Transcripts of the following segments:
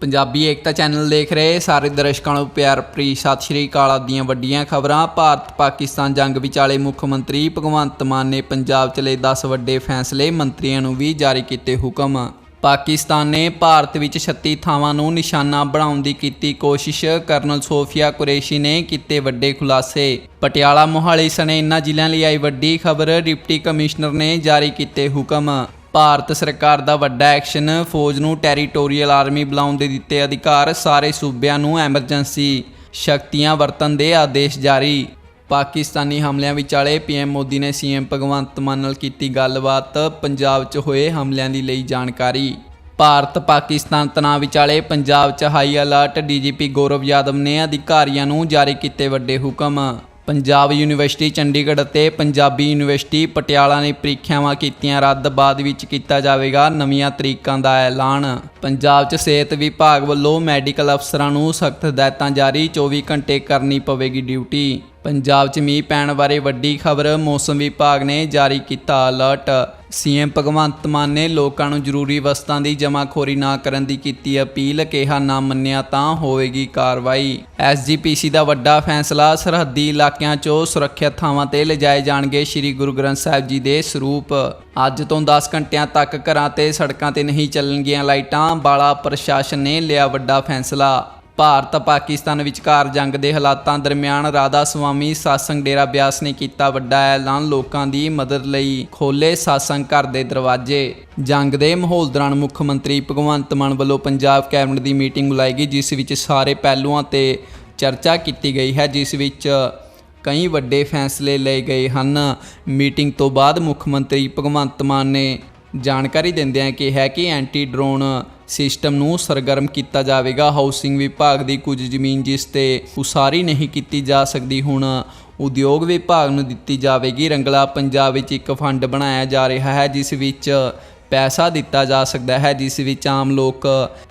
ਪੰਜਾਬੀ ਏਕਤਾ channel ਦੇਖ ਰਹੇ ਸਾਰੇ ਦਰਸ਼ਕਾਂ ਨੂੰ ਪਿਆਰ ਭਰੀ ਸਤਿ ਸ਼੍ਰੀ ਅਕਾਲ ਦੀਆਂ ਵੱਡੀਆਂ ਖਬਰਾਂ। ਭਾਰਤ, ਪਾਕਿਸਤਾਨ ਜੰਗ ਵਿਚਾਲੇ ਮੁੱਖ ਮੰਤਰੀ ਭਗਵੰਤ ਮਾਨ ਨੇ ਪੰਜਾਬ 'ਚ ਲਏ 10 ਵੱਡੇ ਫੈਸਲੇ, ਮੰਤਰੀਆਂ ਨੂੰ ਵੀ ਜਾਰੀ ਕੀਤੇ ਹੁਕਮ। ਪਾਕਿਸਤਾਨ ਨੇ ਭਾਰਤ ਵਿੱਚ 36 ਥਾਵਾਂ ਨੂੰ ਨਿਸ਼ਾਨਾ ਬਣਾਉਣ ਦੀ ਕੀਤੀ ਕੋਸ਼ਿਸ਼। ਕਰਨਲ ਸੋਫੀਆ ਕੁਰੇਸ਼ੀ ਨੇ ਕੀਤੇ ਵੱਡੇ ਖੁਲਾਸੇ। ਪਟਿਆਲਾ ਮੋਹਾਲੀ ਸਣੇ ਇਨ੍ਹਾਂ ਜ਼ਿਲ੍ਹਿਆਂ ਲਈ ਆਈ ਵੱਡੀ ਖਬਰ, ਡਿਪਟੀ ਕਮਿਸ਼ਨਰ ਨੇ ਜਾਰੀ ਕੀਤੇ ਹੁਕਮ। ਭਾਰਤ ਸਰਕਾਰ ਦਾ ਵੱਡਾ ਐਕਸ਼ਨ, ਫੌਜ ਨੂੰ ਟੈਰੀਟੋਰੀਅਲ ਆਰਮੀ ਬੁਲਾਉਣ ਦੇ ਦਿੱਤੇ ਅਧਿਕਾਰ, ਸਾਰੇ ਸੂਬਿਆਂ ਨੂੰ ਐਮਰਜੈਂਸੀ ਸ਼ਕਤੀਆਂ ਵਰਤਣ ਦੇ ਆਦੇਸ਼ ਜਾਰੀ। ਪਾਕਿਸਤਾਨੀ ਹਮਲਿਆਂ ਵਿਚਾਲੇ ਪੀਐਮ ਮੋਦੀ ਨੇ ਸੀਐਮ ਭਗਵੰਤ ਮਾਨ ਨਾਲ ਕੀਤੀ ਗੱਲਬਾਤ, ਪੰਜਾਬ 'ਚ ਹੋਏ ਹਮਲਿਆਂ ਦੀ ਲਈ ਜਾਣਕਾਰੀ। ਭਾਰਤ ਪਾਕਿਸਤਾਨ ਤਣਾਅ ਵਿਚਾਲੇ ਪੰਜਾਬ 'ਚ high alert, DGP Gaurav Yadav ਨੇ ਅਧਿਕਾਰੀਆਂ ਨੂੰ ਜਾਰੀ ਕੀਤੇ ਵੱਡੇ ਹੁਕਮ। ਪੰਜਾਬ ਯੂਨੀਵਰਸਿਟੀ ਚੰਡੀਗੜ੍ਹ ਅਤੇ ਪੰਜਾਬੀ ਯੂਨੀਵਰਸਿਟੀ ਪਟਿਆਲਾ ਨੇ ਪ੍ਰੀਖਿਆਵਾਂ ਕੀਤੀਆਂ। ਰੱਦ ਬਾਅਦ ਵਿੱਚ ਕੀਤਾ ਜਾਵੇਗਾ ਨਵੀਆਂ ਤਰੀਕਾਂ ਦਾ ਐਲਾਨ। ਪੰਜਾਬ 'ਚ ਸਿਹਤ ਵਿਭਾਗ ਵੱਲੋਂ ਮੈਡੀਕਲ ਅਫਸਰਾਂ ਨੂੰ ਸਖਤ ਹਦਾਇਤਾਂ ਜਾਰੀ। 24 ਘੰਟੇ ਕਰਨੀ ਪਵੇਗੀ ਡਿਊਟੀ। ਪੰਜਾਬ 'ਚ ਮੀਂਹ ਪੈਣ ਬਾਰੇ ਵੱਡੀ ਖਬਰ ਮੌਸਮ ਵਿਭਾਗ ਨੇ ਜਾਰੀ ਕੀਤਾ ਅਲਰਟ। ਸੀਐਮ ਭਗਵੰਤ ਮਾਨ ਨੇ ਲੋਕਾਂ ਨੂੰ ਜ਼ਰੂਰੀ ਵਸਤਾਂ ਦੀ ਜਮਾਖੋਰੀ ਨਾ ਕਰਨ ਦੀ ਕੀਤੀ ਅਪੀਲ, ਕਿਹਾ ਨਾ ਮੰਨਿਆ ਤਾਂ ਹੋਵੇਗੀ ਕਾਰਵਾਈ। ਐਸਜੀਪੀਸੀ ਦਾ ਵੱਡਾ ਫੈਸਲਾ, ਸਰਹੱਦੀ ਇਲਾਕਿਆਂ 'ਚੋਂ ਸੁਰੱਖਿਅਤ ਥਾਵਾਂ ਤੇ ਲਿਜਾਏ ਜਾਣਗੇ ਸ੍ਰੀ ਗੁਰੂ ਗ੍ਰੰਥ ਸਾਹਿਬ ਜੀ ਦੇ ਸਰੂਪ। ਅੱਜ ਤੋਂ 10 ਘੰਟਿਆਂ ਤੱਕ ਘਰਾਂ ਤੇ ਸੜਕਾਂ ਤੇ ਨਹੀਂ ਚੱਲਣਗੀਆਂ ਲਾਈਟਾਂ, ਬਾਲਾ ਪ੍ਰਸ਼ਾਸਨ ਨੇ ਲਿਆ ਵੱਡਾ ਫੈਸਲਾ। ਭਾਰਤ, ਪਾਕਿਸਤਾਨ ਵਿਚਕਾਰ ਜੰਗ ਦੇ ਹਾਲਾਤਾਂ ਦਰਮਿਆਨ ਰਾਧਾ ਸੁਆਮੀ ਸਾਸੰਗ ਡੇਰਾ ਬਿਆਸ ਨੇ ਕੀਤਾ ਵੱਡਾ ਐਲਾਨ ਲੋਕਾਂ ਦੀ ਮਦਦ ਲਈ ਖੋਲੇ ਸਾਸੰਗ ਘਰ ਦੇ ਦਰਵਾਜ਼ੇ। ਜੰਗ ਦੇ ਮਾਹੌਲ ਦੌਰਾਨ ਮੁੱਖ ਮੰਤਰੀ ਭਗਵੰਤ ਮਾਨ ਵੱਲੋਂ ਪੰਜਾਬ ਕੈਬਨਿਟ ਦੀ ਮੀਟਿੰਗ ਬੁਲਾਈ ਗਈ, ਜਿਸ ਵਿੱਚ ਸਾਰੇ ਪਹਿਲੂਆਂ ਤੇ ਚਰਚਾ ਕੀਤੀ ਗਈ ਹੈ, ਜਿਸ ਵਿੱਚ ਕਈ ਵੱਡੇ ਫੈਸਲੇ ਲਏ ਗਏ ਹਨ। ਮੀਟਿੰਗ ਤੋਂ ਬਾਅਦ ਮੁੱਖ ਮੰਤਰੀ ਭਗਵੰਤ ਮਾਨ ਨੇ ਜਾਣਕਾਰੀ ਦਿੰਦਿਆਂ ਕਿਹਾ ਕਿ ਐਂਟੀ ਡਰੋਨ ਸਿਸਟਮ ਨੂੰ ਸਰਗਰਮ ਕੀਤਾ ਜਾਵੇਗਾ। ਹਾਊਸਿੰਗ ਵਿਭਾਗ ਦੀ ਕੁਝ ਜ਼ਮੀਨ ਜਿਸ ਤੇ ਉਸਾਰੀ ਨਹੀਂ ਕੀਤੀ ਜਾ ਸਕਦੀ, ਹੁਣ ਉਦਯੋਗ ਵਿਭਾਗ ਨੂੰ ਦਿੱਤੀ ਜਾਵੇਗੀ। ਰੰਗਲਾ ਪੰਜਾਬ ਵਿੱਚ ਇੱਕ ਫੰਡ ਬਣਾਇਆ ਜਾ ਰਿਹਾ ਹੈ, ਜਿਸ ਵਿੱਚ ਪੈਸਾ ਦਿੱਤਾ ਜਾ ਸਕਦਾ ਹੈ, ਜਿਸ ਵਿੱਚ ਆਮ ਲੋਕ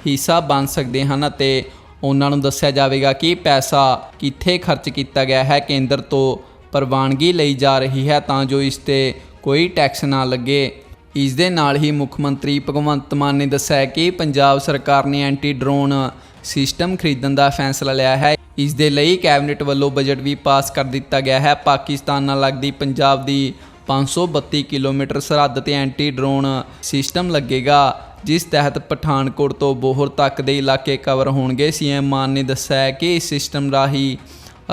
ਹਿੱਸਾ ਬਣ ਸਕਦੇ ਹਨ ਅਤੇ ਉਹਨਾਂ ਨੂੰ ਦੱਸਿਆ ਜਾਵੇਗਾ ਕਿ ਪੈਸਾ ਕਿੱਥੇ ਖਰਚ ਕੀਤਾ ਗਿਆ ਹੈ। ਕੇਂਦਰ ਤੋਂ ਪ੍ਰਵਾਨਗੀ ਲਈ ਜਾ ਰਹੀ ਹੈ ਤਾਂ ਜੋ ਇਸ ਤੇ ਕੋਈ ਟੈਕਸ ਨਾ ਲੱਗੇ। ਇਸ ਦੇ ਨਾਲ ਹੀ ਮੁੱਖ ਮੰਤਰੀ ਭਗਵੰਤ ਮਾਨ ਨੇ ਦੱਸਿਆ ਕਿ ਪੰਜਾਬ ਸਰਕਾਰ ਨੇ ਐਂਟੀ ਡਰੋਨ ਸਿਸਟਮ ਖਰੀਦਣ ਦਾ ਫੈਸਲਾ ਲਿਆ ਹੈ। ਇਸ ਦੇ ਲਈ ਕੈਬਨਿਟ ਵੱਲੋਂ ਬਜਟ ਵੀ ਪਾਸ ਕਰ ਦਿੱਤਾ ਗਿਆ ਹੈ। ਪਾਕਿਸਤਾਨ ਨਾਲ ਲੱਗਦੀ ਪੰਜਾਬ ਦੀ 532 ਕਿਲੋਮੀਟਰ ਸਰਹੱਦ ਤੇ ਐਂਟੀ ਡਰੋਨ ਸਿਸਟਮ ਲੱਗੇਗਾ, ਜਿਸ ਤਹਿਤ ਪਠਾਨਕੋਟ ਤੋਂ ਬੋਹਰ ਤੱਕ ਦੇ ਇਲਾਕੇ ਕਵਰ ਹੋਣਗੇ। ਸੀਐਮ ਮਾਨ ਨੇ ਦੱਸਿਆ ਹੈ ਕਿ ਇਸ ਸਿਸਟਮ ਰਾਹੀਂ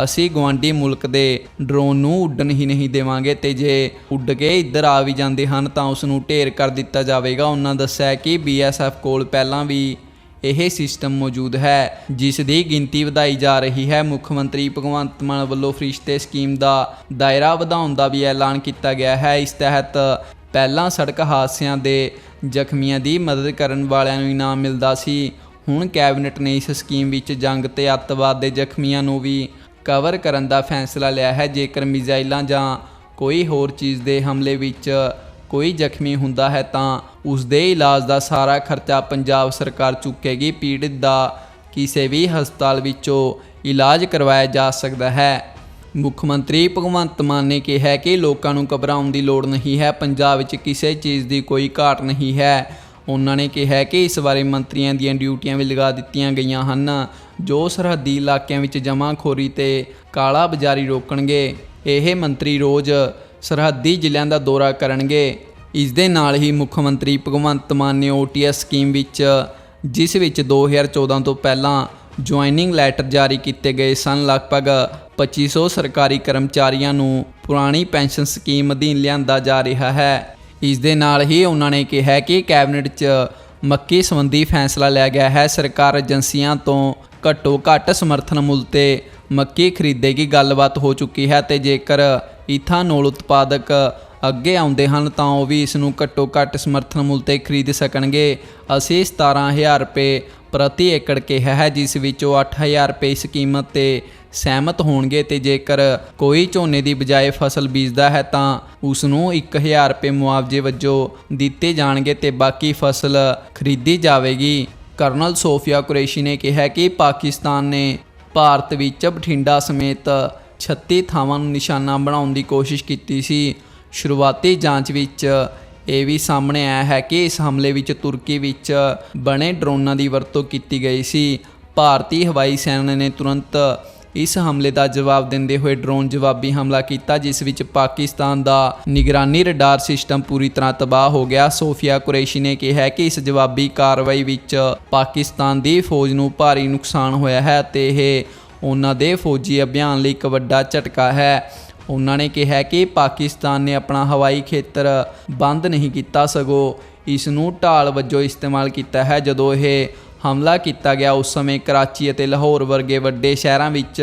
ਅਸੀਂ ਗਵਾਂਡੀ ਮੁਲਕ ਦੇ ਡਰੋਨ ਨੂੰ ਉੱਡਣ ਹੀ ਨਹੀਂ ਦੇਵਾਂਗੇ ਤੇ ਜੇ ਉੱਡ ਕੇ ਇੱਧਰ ਆ ਵੀ ਜਾਂਦੇ ਹਨ ਤਾਂ ਉਸ ਨੂੰ ਢੇਰ ਕਰ ਦਿੱਤਾ ਜਾਵੇਗਾ। ਉਹਨਾਂ ਦੱਸਿਆ ਕਿ ਬੀਐਸਐਫ ਕੋਲ ਪਹਿਲਾਂ ਵੀ ਇਹ ਸਿਸਟਮ ਮੌਜੂਦ ਹੈ, ਜਿਸ ਦੀ ਗਿਣਤੀ ਵਧਾਈ ਜਾ ਰਹੀ ਹੈ। ਮੁੱਖ ਮੰਤਰੀ ਭਗਵੰਤ ਮਾਨ ਵੱਲੋਂ ਫਰਿਸ਼ਤੇ ਸਕੀਮ ਦਾ ਦਾਇਰਾ ਵਧਾਉਣ ਦਾ ਵੀ ਐਲਾਨ ਕੀਤਾ ਗਿਆ ਹੈ। ਇਸ ਤਹਿਤ ਪਹਿਲਾਂ ਸੜਕ ਹਾਦਸਿਆਂ ਦੇ ਜ਼ਖਮੀਆਂ ਦੀ ਮਦਦ ਕਰਨ ਵਾਲਿਆਂ ਨੂੰ ਇਨਾਮ ਮਿਲਦਾ ਸੀ। ਹੁਣ ਕੈਬਨਿਟ ਨੇ ਇਸ ਸਕੀਮ ਵਿੱਚ ਜੰਗ ਤੇ ਅੱਤਵਾਦ ਦੇ ਜ਼ਖਮੀਆਂ ਨੂੰ ਵੀ ਕਵਰ ਕਰਨ ਦਾ ਫੈਸਲਾ ਲਿਆ ਹੈ। ਜੇਕਰ ਮਿਜ਼ਾਈਲਾਂ ਜਾਂ ਕੋਈ ਹੋਰ ਚੀਜ਼ ਦੇ ਹਮਲੇ ਵਿੱਚ ਕੋਈ ਜ਼ਖਮੀ ਹੁੰਦਾ ਹੈ, ਤਾਂ ਉਸ ਦੇ ਇਲਾਜ ਦਾ ਸਾਰਾ ਖਰਚਾ ਪੰਜਾਬ ਸਰਕਾਰ ਚੁੱਕੇਗੀ। ਪੀੜਤ ਦਾ ਕਿਸੇ ਵੀ ਹਸਪਤਾਲ ਵਿੱਚੋਂ ਇਲਾਜ ਕਰਵਾਇਆ ਜਾ ਸਕਦਾ ਹੈ। ਮੁੱਖ ਮੰਤਰੀ ਭਗਵੰਤ ਮਾਨ ਨੇ ਕਿਹਾ ਕਿ ਲੋਕਾਂ ਨੂੰ ਘਬਰਾਉਣ ਦੀ ਲੋੜ ਨਹੀਂ ਹੈ, ਪੰਜਾਬ ਵਿੱਚ ਕਿਸੇ ਚੀਜ਼ ਦੀ ਕੋਈ ਘਾਟ ਨਹੀਂ ਹੈ। ਉਹਨਾਂ ਨੇ ਕਿਹਾ ਕਿ ਇਸ ਬਾਰੇ ਮੰਤਰੀਆਂ ਦੀਆਂ ਡਿਊਟੀਆਂ ਵੀ ਲਗਾ ਦਿੱਤੀਆਂ ਗਈਆਂ ਹਨ। ਜੋ ਸਰਹੱਦੀ ਇਲਾਕਿਆਂ ਵਿੱਚ ਜਮਾਖੋਰੀ ਤੇ ਕਾਲਾ ਬਾਜ਼ਾਰੀ ਰੋਕਣਗੇ, ਇਹ ਮੰਤਰੀ ਰੋਜ਼ ਸਰਹੱਦੀ ਜ਼ਿਲ੍ਹਿਆਂ ਦਾ ਦੌਰਾ ਕਰਨਗੇ। ਇਸ ਦੇ ਨਾਲ ਹੀ ਮੁੱਖ ਮੰਤਰੀ ਭਗਵੰਤ ਮਾਨ ਨੇ ਓਟੀਐਸ ਸਕੀਮ ਵਿੱਚ, ਜਿਸ ਵਿੱਚ 2014 ਤੋਂ ਪਹਿਲਾਂ ਜੁਆਇਨਿੰਗ ਲੈਟਰ ਜਾਰੀ ਕੀਤੇ ਗਏ ਸਨ, ਲਗਭਗ 2500 ਸਰਕਾਰੀ ਕਰਮਚਾਰੀਆਂ ਨੂੰ ਪੁਰਾਣੀ ਪੈਨਸ਼ਨ ਸਕੀਮ ਅਧੀਨ ਲਿਆਂਦਾ ਜਾ ਰਿਹਾ ਹੈ। ਇਸ ਦੇ ਨਾਲ ਹੀ ਉਹਨਾਂ ਨੇ ਕਿਹਾ ਕਿ ਕੈਬਨਿਟ 'ਚ ਮੱਕੀ ਸੰਬੰਧੀ ਫੈਸਲਾ ਲਿਆ ਗਿਆ ਹੈ। ਸਰਕਾਰ ਏਜੰਸੀਆਂ ਤੋਂ ਘੱਟੋ ਘੱਟ ਸਮਰਥਨ ਮੁੱਲ ਤੇ ਮੱਕੀ ਖਰੀਦੇਗੀ ਗੱਲਬਾਤ ਹੋ ਚੁੱਕੀ ਹੈ ਤੇ ਜੇਕਰ ਇਥਾਨੋਲ ਉਤਪਾਦਕ ਅੱਗੇ ਆਉਂਦੇ ਹਨ ਤਾਂ ਉਹ ਵੀ ਇਸ ਨੂੰ ਘੱਟੋ ਘੱਟ ਸਮਰਥਨ ਮੁੱਲ ਤੇ ਖਰੀਦ ਸਕਣਗੇ। ਅਸੀਂ 17000 ਰੁਪਏ ਪ੍ਰਤੀ ਏਕੜ ਕਿਹਾ ਹੈ, ਜਿਸ ਵਿੱਚ ਵਿੱਚੋਂ 8000 ਰੁਪਏ ਇਸ ਕੀਮਤ ਤੇ ਸਹਿਮਤ ਹੋਣਗੇ ਤੇ ਜੇਕਰ ਕੋਈ ਝੋਨੇ ਦੀ ਬਜਾਏ ਫਸਲ ਬੀਜਦਾ ਹੈ ਤਾਂ ਉਸ ਨੂੰ 1000 ਰੁਪਏ ਮੁਆਵਜ਼ੇ ਵਜੋਂ ਦਿੱਤੇ ਜਾਣਗੇ ਤੇ ਬਾਕੀ ਫਸਲ ਖਰੀਦੀ ਜਾਵੇਗੀ। ਕਰਨਲ ਸੋਫੀਆ ਕੁਰੇਸ਼ੀ ਨੇ ਕਿਹਾ ਕਿ ਪਾਕਿਸਤਾਨ ਨੇ ਭਾਰਤ ਵਿੱਚ ਬਠਿੰਡਾ ਸਮੇਤ 36 ਥਾਵਾਂ ਨੂੰ ਨਿਸ਼ਾਨਾ ਬਣਾਉਣ ਦੀ ਕੋਸ਼ਿਸ਼ ਕੀਤੀ ਸੀ। ਸ਼ੁਰੂਆਤੀ ਜਾਂਚ ਵਿੱਚ ਇਹ ਵੀ ਸਾਹਮਣੇ ਆਇਆ ਹੈ ਕਿ ਇਸ ਹਮਲੇ ਵਿੱਚ ਤੁਰਕੀ ਵਿੱਚ ਬਣੇ ਡਰੋਨਾਂ ਦੀ ਵਰਤੋਂ ਕੀਤੀ ਗਈ ਸੀ। ਭਾਰਤੀ ਹਵਾਈ ਸੈਨਾ ਨੇ ਤੁਰੰਤ ਇਸ ਹਮਲੇ ਦਾ ਜਵਾਬ ਦਿੰਦੇ ਹੋਏ ਡਰੋਨ ਜਵਾਬੀ ਹਮਲਾ ਕੀਤਾ, ਜਿਸ ਵਿੱਚ ਪਾਕਿਸਤਾਨ ਦਾ ਨਿਗਰਾਨੀ ਰਡਾਰ ਸਿਸਟਮ ਪੂਰੀ ਤਰ੍ਹਾਂ ਤਬਾਹ ਹੋ ਗਿਆ। ਸੋਫੀਆ ਕੁਰੈਸ਼ੀ ਨੇ ਕਿਹਾ ਕਿ ਇਸ ਜਵਾਬੀ ਕਾਰਵਾਈ ਵਿੱਚ ਪਾਕਿਸਤਾਨ ਦੀ ਫੌਜ ਨੂੰ ਭਾਰੀ ਨੁਕਸਾਨ ਹੋਇਆ ਹੈ ਤੇ ਇਹ ਉਹਨਾਂ ਦੇ ਫੌਜੀ ਅਭਿਆਨ ਲਈ ਇੱਕ ਵੱਡਾ ਝਟਕਾ ਹੈ। ਉਹਨਾਂ ਨੇ ਕਿਹਾ ਕਿ ਪਾਕਿਸਤਾਨ ਨੇ ਆਪਣਾ ਹਵਾਈ ਖੇਤਰ ਬੰਦ ਨਹੀਂ ਕੀਤਾ, ਸਗੋਂ ਇਸ ਨੂੰ ਢਾਲ ਵਜੋਂ ਇਸਤੇਮਾਲ ਕੀਤਾ ਹੈ, ਜਦੋਂ ਇਹ ਹਮਲਾ ਕੀਤਾ ਗਿਆ। ਉਸ ਸਮੇਂ ਕਰਾਚੀ ਅਤੇ ਲਾਹੌਰ ਵਰਗੇ ਵੱਡੇ ਸ਼ਹਿਰਾਂ ਵਿੱਚ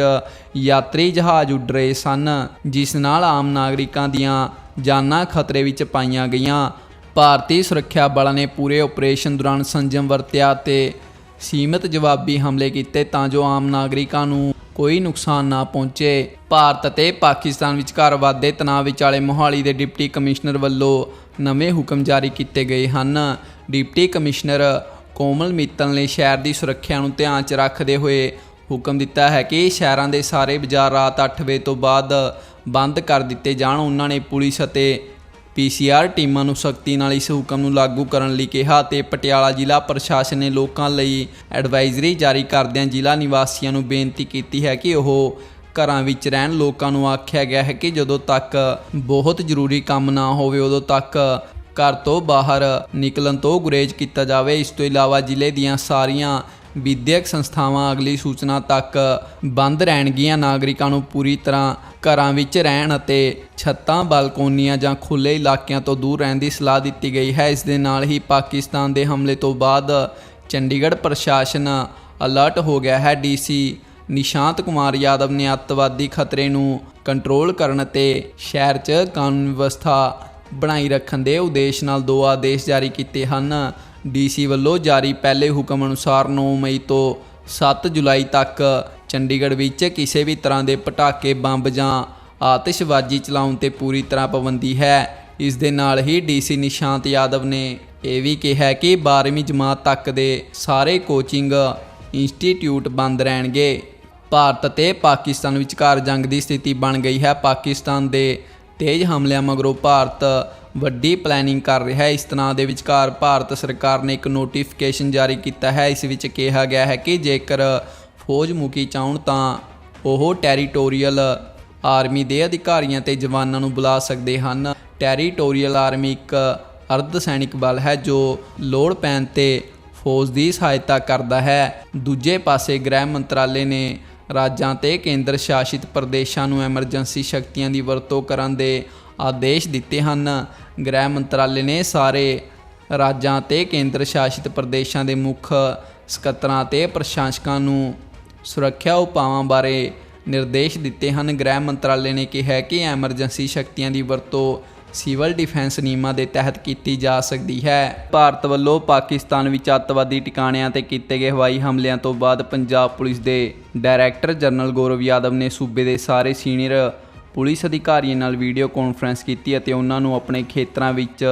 ਯਾਤਰੀ ਜਹਾਜ਼ ਉੱਡ ਰਹੇ ਸਨ, ਜਿਸ ਨਾਲ ਆਮ ਨਾਗਰਿਕਾਂ ਦੀਆਂ ਜਾਨਾਂ ਖਤਰੇ ਵਿੱਚ ਪਾਈਆਂ ਗਈਆਂ। ਭਾਰਤੀ ਸੁਰੱਖਿਆ ਬਲਾਂ ਨੇ ਪੂਰੇ ਆਪਰੇਸ਼ਨ ਦੌਰਾਨ ਸੰਜਮ ਵਰਤਿਆ ਤੇ ਸੀਮਿਤ ਜਵਾਬੀ ਹਮਲੇ ਕੀਤੇ ਤਾਂ ਜੋ ਆਮ ਨਾਗਰਿਕਾਂ ਨੂੰ ਕੋਈ ਨੁਕਸਾਨ ਨਾ ਪਹੁੰਚੇ। ਭਾਰਤ ਅਤੇ ਪਾਕਿਸਤਾਨ ਵਿਚਕਾਰ ਵਾਧੇ ਤਣਾਅ ਵਿਚਾਲੇ ਮੋਹਾਲੀ ਦੇ ਡਿਪਟੀ ਕਮਿਸ਼ਨਰ ਵੱਲੋਂ ਨਵੇਂ ਹੁਕਮ ਜਾਰੀ ਕੀਤੇ ਗਏ ਹਨ। ਡਿਪਟੀ ਕਮਿਸ਼ਨਰ ਕੋਮਲ ਮਿੱਤਲ ਨੇ ਸ਼ਹਿਰ ਦੀ ਸੁਰੱਖਿਆ ਨੂੰ ਧਿਆਨ 'ਚ ਰੱਖਦੇ ਹੋਏ ਹੁਕਮ ਦਿੱਤਾ ਹੈ ਕਿ ਸ਼ਹਿਰਾਂ ਦੇ ਸਾਰੇ ਬਾਜ਼ਾਰ ਰਾਤ 8 ਵਜੇ ਤੋਂ ਬਾਅਦ ਬੰਦ ਕਰ ਦਿੱਤੇ ਜਾਣ। ਉਹਨਾਂ ਨੇ ਪੁਲਿਸ ਅਤੇ ਪੀਸੀਆਰ ਟੀਮਾਂ ਨੂੰ ਸਖਤੀ ਨਾਲ ਇਸ ਹੁਕਮ ਨੂੰ ਲਾਗੂ ਕਰਨ ਲਈ ਕਿਹਾ ਤੇ ਪਟਿਆਲਾ ਜ਼ਿਲ੍ਹਾ ਪ੍ਰਸ਼ਾਸਨ ਨੇ ਲੋਕਾਂ ਲਈ ਐਡਵਾਈਜ਼ਰੀ ਜਾਰੀ ਕਰਦਿਆਂ ਜ਼ਿਲ੍ਹਾ ਨਿਵਾਸੀਆਂ ਨੂੰ ਬੇਨਤੀ ਕੀਤੀ ਹੈ ਕਿ ਉਹ ਘਰਾਂ ਵਿੱਚ ਰਹਿਣ। ਲੋਕਾਂ ਨੂੰ ਆਖਿਆ ਗਿਆ ਹੈ ਕਿ ਜਦੋਂ ਤੱਕ ਬਹੁਤ ਜ਼ਰੂਰੀ ਕੰਮ ਨਾ ਹੋਵੇ, ਉਦੋਂ ਤੱਕ ਘਰ ਤੋਂ ਬਾਹਰ ਨਿਕਲਣ ਤੋਂ ਗੁਰੇਜ਼ ਕੀਤਾ ਜਾਵੇ। ਇਸ ਤੋਂ ਇਲਾਵਾ ਜ਼ਿਲ੍ਹੇ ਦੀਆਂ ਸਾਰੀਆਂ ਵਿਦਿਅਕ ਸੰਸਥਾਵਾਂ ਅਗਲੀ ਸੂਚਨਾ ਤੱਕ ਬੰਦ ਰਹਿਣਗੀਆਂ। ਨਾਗਰਿਕਾਂ ਨੂੰ ਪੂਰੀ ਤਰ੍ਹਾਂ ਘਰਾਂ ਵਿੱਚ ਰਹਿਣ ਅਤੇ ਛੱਤਾਂ, ਬਾਲਕੋਨੀਆਂ ਜਾਂ ਖੁੱਲ੍ਹੇ ਇਲਾਕਿਆਂ ਤੋਂ ਦੂਰ ਰਹਿਣ ਦੀ ਸਲਾਹ ਦਿੱਤੀ ਗਈ ਹੈ। ਇਸ ਦੇ ਨਾਲ ਹੀ ਪਾਕਿਸਤਾਨ ਦੇ ਹਮਲੇ ਤੋਂ ਬਾਅਦ ਚੰਡੀਗੜ੍ਹ ਪ੍ਰਸ਼ਾਸਨ ਅਲਰਟ ਹੋ ਗਿਆ ਹੈ। ਡੀਸੀ ਨਿਸ਼ਾਂਤ ਕੁਮਾਰ ਯਾਦਵ ਨੇ ਅੱਤਵਾਦੀ ਖਤਰੇ ਨੂੰ ਕੰਟਰੋਲ ਕਰਨ ਅਤੇ ਸ਼ਹਿਰ 'ਚ ਕਾਨੂੰਨ ਵਿਵਸਥਾ ਬਣਾਈ ਰੱਖਣ ਦੇ ਉਦੇਸ਼ ਨਾਲ ਦੋ ਆਦੇਸ਼ ਜਾਰੀ ਕੀਤੇ ਹਨ। ਡੀਸੀ ਵੱਲੋਂ ਜਾਰੀ ਪਹਿਲੇ ਹੁਕਮ ਅਨੁਸਾਰ 9 ਮਈ ਤੋਂ 7 ਜੁਲਾਈ ਤੱਕ ਚੰਡੀਗੜ੍ਹ ਵਿੱਚ ਕਿਸੇ ਵੀ ਤਰ੍ਹਾਂ ਦੇ ਪਟਾਕੇ, ਬੰਬ ਜਾਂ ਆਤਿਸ਼ਬਾਜ਼ੀ ਚਲਾਉਣ ਤੇ ਪੂਰੀ ਤਰ੍ਹਾਂ ਪਾਬੰਦੀ ਹੈ। ਇਸ ਦੇ ਨਾਲ ਹੀ ਡੀਸੀ ਨਿਸ਼ਾਂਤ ਯਾਦਵ ਨੇ ਇਹ ਵੀ ਕਿਹਾ ਕਿ 12ਵੀਂ ਜਮਾਤ ਤੱਕ ਦੇ ਸਾਰੇ ਕੋਚਿੰਗ ਇੰਸਟੀਚਿਊਟ ਬੰਦ ਰਹਿਣਗੇ। ਭਾਰਤ ਅਤੇ ਪਾਕਿਸਤਾਨ ਵਿਚਕਾਰ ਜੰਗ ਦੀ ਸਥਿਤੀ ਬਣ ਗਈ ਹੈ। ਪਾਕਿਸਤਾਨ ਦੇ ਤੇਜ਼ ਹਮਲਿਆਂ ਮਗਰੋਂ ਭਾਰਤ ਵੱਡੀ ਪਲੈਨਿੰਗ ਕਰ ਰਿਹਾ ਹੈ। ਇਸ ਤਰ੍ਹਾਂ ਦੇ ਵਿਚਕਾਰ ਭਾਰਤ ਸਰਕਾਰ ਨੇ ਇੱਕ ਨੋਟੀਫਿਕੇਸ਼ਨ ਜਾਰੀ ਕੀਤਾ ਹੈ। ਇਸ ਵਿੱਚ ਕਿਹਾ ਗਿਆ ਹੈ ਕਿ ਜੇਕਰ ਫੌਜ ਮੁਖੀ ਚਾਹਣ ਤਾਂ ਉਹ ਟੈਰੀਟੋਰੀਅਲ ਆਰਮੀ ਦੇ ਅਧਿਕਾਰੀਆਂ ਤੇ ਜਵਾਨਾਂ ਨੂੰ ਬੁਲਾ ਸਕਦੇ ਹਨ। ਟੈਰੀਟੋਰੀਅਲ ਆਰਮੀ ਇੱਕ ਅਰਧ ਸੈਨਿਕ ਬਲ ਹੈ ਜੋ ਲੋੜ ਪੈਣ ਤੇ ਫੌਜ ਦੀ ਸਹਾਇਤਾ ਕਰਦਾ ਹੈ। ਦੂਜੇ ਪਾਸੇ ਗ੍ਰਹਿ ਮੰਤਰਾਲੇ ਨੇ ਰਾਜਾਂ ਤੇ ਕੇਂਦਰ ਸ਼ਾਸਿਤ ਪ੍ਰਦੇਸ਼ਾਂ ਨੂੰ ਐਮਰਜੈਂਸੀ ਸ਼ਕਤੀਆਂ ਦੀ ਵਰਤੋਂ ਕਰਨ ਦੇ ਆਦੇਸ਼ ਦਿੱਤੇ ਹਨ। ਗ੍ਰਹਿ ਮੰਤਰਾਲੇ ਨੇ ਸਾਰੇ ਰਾਜਾਂ ਤੇ ਕੇਂਦਰ ਸ਼ਾਸਿਤ ਪ੍ਰਦੇਸ਼ਾਂ ਦੇ ਮੁੱਖ ਸਕੱਤਰਾਂ ਤੇ ਪ੍ਰਸ਼ਾਸਕਾਂ ਨੂੰ ਸੁਰੱਖਿਆ ਉਪਾਵਾਂ ਬਾਰੇ ਨਿਰਦੇਸ਼ ਦਿੱਤੇ ਹਨ। ਗ੍ਰਹਿ ਮੰਤਰਾਲੇ ਨੇ ਕਿਹਾ ਕਿ ਐਮਰਜੈਂਸੀ ਸ਼ਕਤੀਆਂ ਦੀ ਵਰਤੋਂ ਸਿਵਲ ਡਿਫੈਂਸ ਨਿਯਮਾਂ ਦੇ ਤਹਿਤ ਕੀਤੀ ਜਾ ਸਕਦੀ ਹੈ। ਭਾਰਤ ਵੱਲੋਂ ਪਾਕਿਸਤਾਨ ਵਿੱਚ ਅੱਤਵਾਦੀ ਟਿਕਾਣਿਆਂ ਤੇ ਕੀਤੇ ਗਏ ਹਵਾਈ ਹਮਲਿਆਂ ਤੋਂ ਬਾਅਦ ਪੰਜਾਬ ਪੁਲਿਸ ਦੇ ਡਾਇਰੈਕਟਰ ਜਨਰਲ ਗੌਰਵ ਯਾਦਵ ਨੇ ਸੂਬੇ ਦੇ ਸਾਰੇ ਸੀਨੀਅਰ ਪੁਲਿਸ ਅਧਿਕਾਰੀਆਂ ਨਾਲ ਵੀਡੀਓ ਕਾਨਫਰੰਸ ਕੀਤੀ ਅਤੇ ਉਹਨਾਂ ਨੂੰ ਆਪਣੇ ਖੇਤਰਾਂ ਵਿੱਚ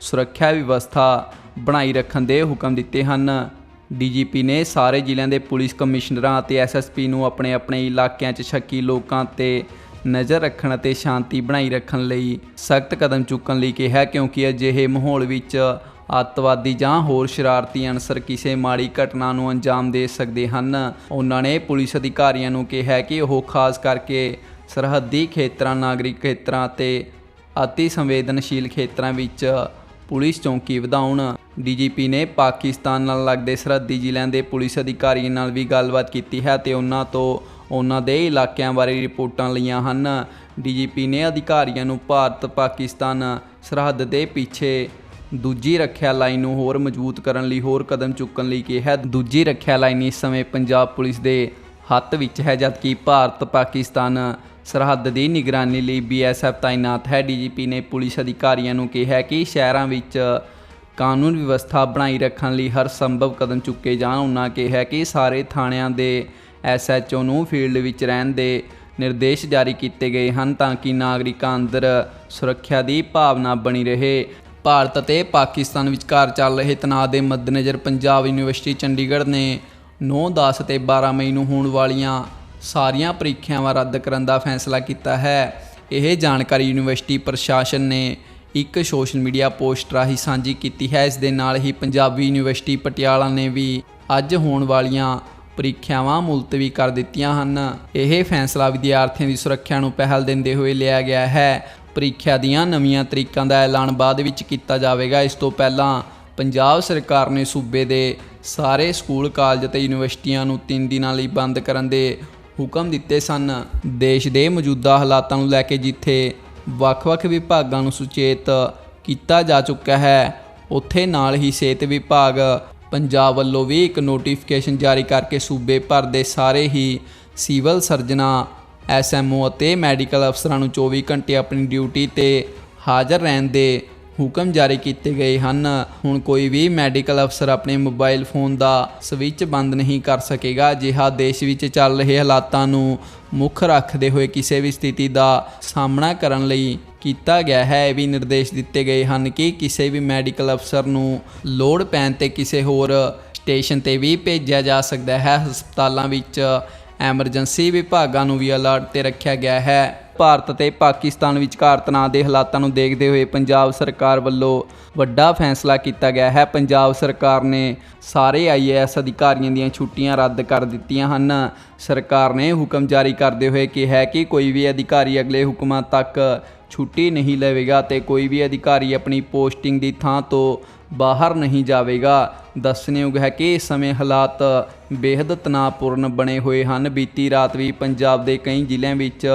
ਸੁਰੱਖਿਆ ਵਿਵਸਥਾ ਬਣਾਈ ਰੱਖਣ ਦੇ ਹੁਕਮ ਦਿੱਤੇ ਹਨ। ਡੀਜੀਪੀ ਨੇ ਸਾਰੇ ਜ਼ਿਲ੍ਹਿਆਂ ਦੇ ਪੁਲਿਸ ਕਮਿਸ਼ਨਰਾਂ ਅਤੇ ਐਸਐਸਪੀ ਨੂੰ ਆਪਣੇ ਆਪਣੇ ਇਲਾਕਿਆਂ 'ਚ ਸ਼ੱਕੀ ਲੋਕਾਂ ਤੇ ਨਜ਼ਰ ਰੱਖਣ ਅਤੇ ਸ਼ਾਂਤੀ ਬਣਾਈ ਰੱਖਣ ਲਈ ਸਖਤ ਕਦਮ ਚੁੱਕਣ ਲਈ ਕਿਹਾ, ਕਿਉਂਕਿ ਅਜਿਹੇ ਮਾਹੌਲ ਵਿੱਚ ਅੱਤਵਾਦੀ ਜਾਂ ਹੋਰ ਸ਼ਰਾਰਤੀ ਅਨਸਰ ਕਿਸੇ ਮਾੜੀ ਘਟਨਾ ਨੂੰ ਅੰਜਾਮ ਦੇ ਸਕਦੇ ਹਨ। ਉਹਨਾਂ ਨੇ ਪੁਲਿਸ ਅਧਿਕਾਰੀਆਂ ਨੂੰ ਕਿਹਾ ਕਿ ਉਹ ਖਾਸ ਕਰਕੇ ਸਰਹੱਦੀ ਖੇਤਰਾਂ, ਨਾਗਰਿਕ ਖੇਤਰਾਂ ਅਤੇ ਅਤੀ ਸੰਵੇਦਨਸ਼ੀਲ ਖੇਤਰਾਂ ਵਿੱਚ ਪੁਲਿਸ ਚੌਂਕੀ ਵਧਾਉਣ। ਡੀਜੀਪੀ ਨੇ ਪਾਕਿਸਤਾਨ ਨਾਲ ਲੱਗਦੇ ਸਰਹੱਦੀ ਜ਼ਿਲ੍ਹਿਆਂ ਦੇ ਪੁਲਿਸ ਅਧਿਕਾਰੀਆਂ ਨਾਲ ਵੀ ਗੱਲਬਾਤ ਕੀਤੀ ਹੈ ਤੇ ਉਹਨਾਂ ਤੋਂ ਉਹਨਾਂ ਦੇ ਇਲਾਕਿਆਂ ਬਾਰੇ ਰਿਪੋਰਟਾਂ ਲਈਆਂ ਹਨ। ਡੀਜੀਪੀ ਨੇ ਅਧਿਕਾਰੀਆਂ ਨੂੰ ਭਾਰਤ, ਪਾਕਿਸਤਾਨ ਸਰਹੱਦ ਦੇ ਪਿੱਛੇ ਦੂਜੀ ਰੱਖਿਆ ਲਾਈਨ ਨੂੰ ਹੋਰ ਮਜ਼ਬੂਤ ਕਰਨ ਲਈ ਹੋਰ ਕਦਮ ਚੁੱਕਣ ਲਈ ਕਿਹਾ। ਦੂਜੀ ਰੱਖਿਆ ਲਾਈਨ ਇਸ ਸਮੇਂ ਪੰਜਾਬ ਪੁਲਿਸ ਦੇ ਹੱਥ ਵਿੱਚ ਹੈ, ਜਦਕਿ ਭਾਰਤ, ਪਾਕਿਸਤਾਨ ਸਰਹੱਦ ਦੀ ਨਿਗਰਾਨੀ ਲਈ ਬੀਐਸਐਫ ਤਾਇਨਾਤ ਹੈ। ਡੀਜੀਪੀ ਨੇ ਪੁਲਿਸ ਅਧਿਕਾਰੀਆਂ ਨੂੰ ਕਿਹਾ ਕਿ ਸ਼ਹਿਰਾਂ ਵਿੱਚ ਕਾਨੂੰਨ ਵਿਵਸਥਾ ਬਣਾਈ ਰੱਖਣ ਲਈ ਹਰ ਸੰਭਵ ਕਦਮ ਚੁੱਕੇ ਜਾਣ। ਉਹਨਾਂ ਕਿਹਾ ਕਿ ਸਾਰੇ ਥਾਣਿਆਂ ਦੇ ਐਸਐਚਓ ਨੂੰ ਫੀਲਡ ਵਿੱਚ ਰਹਿਣ ਦੇ ਨਿਰਦੇਸ਼ ਜਾਰੀ ਕੀਤੇ ਗਏ ਹਨ ਤਾਂ ਕਿ ਨਾਗਰਿਕਾਂ ਅੰਦਰ ਸੁਰੱਖਿਆ ਦੀ ਭਾਵਨਾ ਬਣੀ ਰਹੇ। ਭਾਰਤ ਅਤੇ ਪਾਕਿਸਤਾਨ ਵਿਚਕਾਰ ਚੱਲ ਰਹੇ ਤਣਾਅ ਦੇ ਮੱਦੇਨਜ਼ਰ ਪੰਜਾਬ ਯੂਨੀਵਰਸਿਟੀ ਚੰਡੀਗੜ੍ਹ ਨੇ 9 10 ਤੇ 12 ਮਈ ਨੂੰ ਹੋਣ ਵਾਲੀਆਂ ਸਾਰੀਆਂ ਪ੍ਰੀਖਿਆਵਾਂ ਰੱਦ ਕਰਨ ਦਾ ਫੈਸਲਾ ਕੀਤਾ ਹੈ। ਇਹ ਜਾਣਕਾਰੀ ਯੂਨੀਵਰਸਿਟੀ ਪ੍ਰਸ਼ਾਸਨ ਨੇ ਇੱਕ ਸੋਸ਼ਲ ਮੀਡੀਆ ਪੋਸਟ ਰਾਹੀਂ ਸਾਂਝੀ ਕੀਤੀ ਹੈ। ਇਸ ਦੇ ਨਾਲ ਹੀ ਪੰਜਾਬੀ ਯੂਨੀਵਰਸਿਟੀ ਪਟਿਆਲਾ ਨੇ ਵੀ ਅੱਜ ਹੋਣ ਵਾਲੀਆਂ ਪ੍ਰੀਖਿਆਵਾਂ ਮੁਲਤਵੀ ਕਰ ਦਿੱਤੀਆਂ ਹਨ। ਇਹ ਫੈਸਲਾ ਵਿਦਿਆਰਥੀਆਂ ਦੀ ਸੁਰੱਖਿਆ ਨੂੰ ਪਹਿਲ ਦਿੰਦੇ ਹੋਏ ਲਿਆ ਗਿਆ ਹੈ। ਪ੍ਰੀਖਿਆ ਦੀਆਂ ਨਵੀਆਂ ਤਰੀਕਾਂ ਦਾ ਐਲਾਨ ਬਾਅਦ ਵਿੱਚ ਕੀਤਾ ਜਾਵੇਗਾ। ਇਸ ਤੋਂ ਪਹਿਲਾਂ ਪੰਜਾਬ ਸਰਕਾਰ ਨੇ ਸੂਬੇ ਦੇ ਸਾਰੇ ਸਕੂਲ, ਕਾਲਜ ਤੇ ਯੂਨੀਵਰਸਿਟੀਆਂ ਨੂੰ 3 ਦਿਨਾਂ ਲਈ ਬੰਦ ਕਰਨ ਦੇ ਹੁਕਮ ਦਿੱਤੇ ਸਨ। ਦੇਸ਼ ਦੇ ਮੌਜੂਦਾ ਹਾਲਾਤਾਂ ਨੂੰ ਲੈ ਕੇ ਜਿੱਥੇ ਵੱਖ-ਵੱਖ ਵਿਭਾਗਾਂ ਨੂੰ ਸੁਚੇਤ ਕੀਤਾ ਜਾ ਚੁੱਕਾ ਹੈ, ਉੱਥੇ ਨਾਲ ਹੀ ਸਿਹਤ ਵਿਭਾਗ ਪੰਜਾਬ ਵੱਲੋਂ ਵੀ ਇੱਕ ਨੋਟੀਫਿਕੇਸ਼ਨ ਜਾਰੀ ਕਰਕੇ ਸੂਬੇ ਭਰ ਦੇ ਸਾਰੇ ਹੀ ਸਿਵਲ ਸਰਜਨਾਂ ਐਸਐਮਓ ਅਤੇ ਮੈਡੀਕਲ ਅਫਸਰਾਂ ਨੂੰ 24 ਘੰਟੇ ਆਪਣੀ ਡਿਊਟੀ ਤੇ ਹਾਜ਼ਰ ਰਹਿਣ ਦੇ ਹੁਕਮ ਜਾਰੀ ਕੀਤੇ ਗਏ ਹਨ। ਹੁਣ ਕੋਈ ਵੀ ਮੈਡੀਕਲ ਅਫਸਰ ਆਪਣੇ ਮੋਬਾਈਲ ਫੋਨ ਦਾ ਸਵਿੱਚ ਬੰਦ ਨਹੀਂ ਕਰ ਸਕੇਗਾ, ਅਜਿਹਾ ਦੇਸ਼ ਵਿੱਚ ਚੱਲ ਰਹੇ ਹਾਲਾਤਾਂ ਨੂੰ ਮੁੱਖ ਰੱਖਦੇ ਹੋਏ ਕਿਸੇ ਵੀ ਸਥਿਤੀ ਦਾ ਸਾਹਮਣਾ ਕਰਨ ਲਈ ਕੀਤਾ ਗਿਆ ਹੈ, ਇਹ ਵੀ ਨਿਰਦੇਸ਼ ਦਿੱਤੇ ਗਏ ਹਨ ਕਿ ਕਿਸੇ ਵੀ ਮੈਡੀਕਲ ਅਫਸਰ ਨੂੰ ਲੋੜ ਪੈਣ ਤੇ ਕਿਸੇ ਹੋਰ ਸਟੇਸ਼ਨ ਤੇ ਵੀ ਭੇਜਿਆ ਜਾ ਸਕਦਾ ਹੈ। ਹਸਪਤਾਲਾਂ ਵਿੱਚ ਐਮਰਜੈਂਸੀ ਵਿਭਾਗਾਂ ਨੂੰ ਵੀ ਅਲਰਟ ਤੇ ਰੱਖਿਆ ਗਿਆ ਹੈ। ਭਾਰਤ ਅਤੇ ਪਾਕਿਸਤਾਨ ਵਿਚਕਾਰ ਤਣਾਅ ਦੇ ਹਾਲਾਤਾਂ ਨੂੰ ਦੇਖਦੇ ਹੋਏ ਪੰਜਾਬ ਸਰਕਾਰ ਵੱਲੋਂ ਵੱਡਾ ਫੈਸਲਾ ਕੀਤਾ ਗਿਆ ਹੈ। ਪੰਜਾਬ ਸਰਕਾਰ ਨੇ ਸਾਰੇ ਆਈਏਐਸ ਅਧਿਕਾਰੀਆਂ ਦੀਆਂ ਛੁੱਟੀਆਂ ਰੱਦ ਕਰ ਦਿੱਤੀਆਂ ਹਨ। ਸਰਕਾਰ ਨੇ ਹੁਕਮ ਜਾਰੀ ਕਰਦੇ ਹੋਏ ਕਿਹਾ ਕਿ ਕੋਈ ਵੀ ਅਧਿਕਾਰੀ ਅਗਲੇ ਹੁਕਮਾਂ ਤੱਕ ਛੁੱਟੀ ਨਹੀਂ ਲਵੇਗਾ ਤੇ ਕੋਈ ਵੀ ਅਧਿਕਾਰੀ ਆਪਣੀ ਪੋਸਟਿੰਗ ਦੀ ਥਾਂ ਤੋਂ ਬਾਹਰ ਨਹੀਂ ਜਾਵੇਗਾ। ਦੱਸਣਯੋਗ ਹੈ ਕਿ ਇਸ ਸਮੇਂ ਹਾਲਾਤ ਬੇहद ਤਣਾਅਪੂਰਨ ਬਣੇ ਹੋਏ ਹਨ। ਬੀਤੀ ਰਾਤ ਵੀ ਪੰਜਾਬ ਦੇ ਕਈ ਜ਼ਿਲ੍ਹਿਆਂ ਵਿੱਚ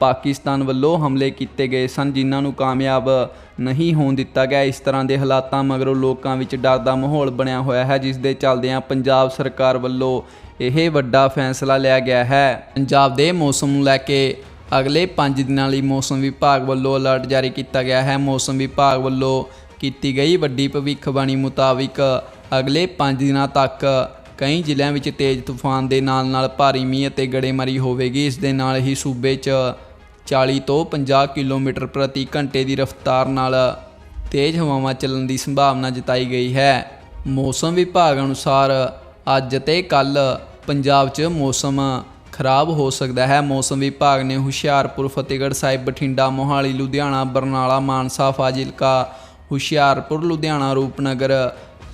ਪਾਕਿਸਤਾਨ ਵੱਲੋਂ ਹਮਲੇ ਕੀਤੇ ਗਏ ਸਨ, ਜਿਨ੍ਹਾਂ ਨੂੰ ਕਾਮਯਾਬ ਨਹੀਂ ਹੋਣ ਦਿੱਤਾ ਗਿਆ। ਇਸ ਤਰ੍ਹਾਂ ਦੇ ਹਾਲਾਤਾਂ ਮਗਰੋਂ ਲੋਕਾਂ ਵਿੱਚ ਡਰ ਦਾ ਮਾਹੌਲ ਬਣਿਆ ਹੋਇਆ ਹੈ, ਜਿਸ ਦੇ ਚੱਲਦਿਆਂ ਪੰਜਾਬ ਸਰਕਾਰ ਵੱਲੋਂ ਇਹ ਵੱਡਾ ਫੈਸਲਾ ਲਿਆ ਗਿਆ ਹੈ। ਪੰਜਾਬ ਦੇ ਮੌਸਮ ਨੂੰ ਲੈ ਕੇ ਅਗਲੇ 5 ਦਿਨਾਂ ਲਈ ਮੌਸਮ ਵਿਭਾਗ ਵੱਲੋਂ ਅਲਰਟ ਜਾਰੀ ਕੀਤਾ ਗਿਆ ਹੈ। ਮੌਸਮ ਵਿਭਾਗ ਵੱਲੋਂ ਕੀਤੀ ਗਈ ਵੱਡੀ ਭਵਿੱਖਬਾਣੀ ਮੁਤਾਬਿਕ ਅਗਲੇ 5 ਦਿਨਾਂ ਤੱਕ ਕਈ ਜ਼ਿਲ੍ਹਿਆਂ ਵਿੱਚ ਤੇਜ਼ ਤੂਫਾਨ ਦੇ ਨਾਲ-ਨਾਲ ਭਾਰੀ ਮੀਂਹ ਅਤੇ ਗੜੇਮਾਰੀ ਹੋਵੇਗੀ। ਇਸ ਦੇ ਨਾਲ ਹੀ ਸੂਬੇ 'ਚ 40 ਤੋਂ 50 ਕਿਲੋਮੀਟਰ ਪ੍ਰਤੀ ਘੰਟੇ ਦੀ ਰਫ਼ਤਾਰ ਨਾਲ ਤੇਜ਼ ਹਵਾਵਾਂ ਚੱਲਣ ਦੀ ਸੰਭਾਵਨਾ ਜਤਾਈ ਗਈ ਹੈ। ਮੌਸਮ ਵਿਭਾਗ ਅਨੁਸਾਰ ਅੱਜ ਤੇ ਕੱਲ ਪੰਜਾਬ 'ਚ ਮੌਸਮ ਖਰਾਬ ਹੋ ਸਕਦਾ ਹੈ। ਮੌਸਮ ਵਿਭਾਗ ਨੇ ਹੁਸ਼ਿਆਰਪੁਰ, ਫਤਿਹਗੜ੍ਹ ਸਾਹਿਬ, ਬਠਿੰਡਾ, ਮੋਹਾਲੀ, ਲੁਧਿਆਣਾ, ਬਰਨਾਲਾ, ਮਾਨਸਾ, ਫਾਜ਼ਿਲਕਾ, ਹੁਸ਼ਿਆਰਪੁਰ, ਲੁਧਿਆਣਾ, ਰੂਪਨਗਰ,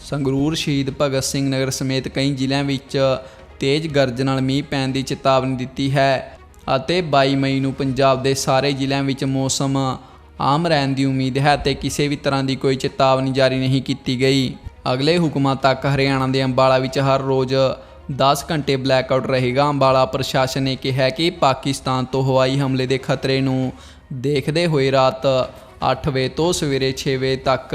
ਸੰਗਰੂਰ, ਸ਼ਹੀਦ ਭਗਤ ਸਿੰਘ ਨਗਰ ਸਮੇਤ ਕਈ ਜ਼ਿਲ੍ਹਿਆਂ ਵਿੱਚ ਤੇਜ਼ ਗਰਜ ਨਾਲ ਮੀਂਹ ਪੈਣ ਦੀ ਚੇਤਾਵਨੀ ਦਿੱਤੀ ਹੈ। ਅਤੇ 22 ਮਈ ਨੂੰ ਪੰਜਾਬ ਦੇ ਸਾਰੇ ਜ਼ਿਲ੍ਹਿਆਂ ਵਿੱਚ ਮੌਸਮ ਆਮ ਰਹਿਣ ਦੀ ਉਮੀਦ ਹੈ ਤੇ ਕਿਸੇ ਵੀ ਤਰ੍ਹਾਂ ਦੀ ਕੋਈ ਚੇਤਾਵਨੀ ਜਾਰੀ ਨਹੀਂ ਕੀਤੀ ਗਈ। ਅਗਲੇ ਹੁਕਮਾਂ ਤੱਕ ਹਰਿਆਣਾ ਦੇ ਅੰਬਾਲਾ ਵਿੱਚ ਹਰ ਰੋਜ਼ 10 ਘੰਟੇ ਬਲੈਕਆਊਟ ਰਹੇਗਾ। ਅੰਬਾਲਾ ਪ੍ਰਸ਼ਾਸਨ ਨੇ ਕਿਹਾ ਕਿ ਪਾਕਿਸਤਾਨ ਤੋਂ ਹਵਾਈ ਹਮਲੇ ਦੇ ਖਤਰੇ ਨੂੰ ਦੇਖਦੇ ਹੋਏ ਰਾਤ 8 ਵਜੇ ਤੋਂ ਸਵੇਰੇ 6 ਵਜੇ ਤੱਕ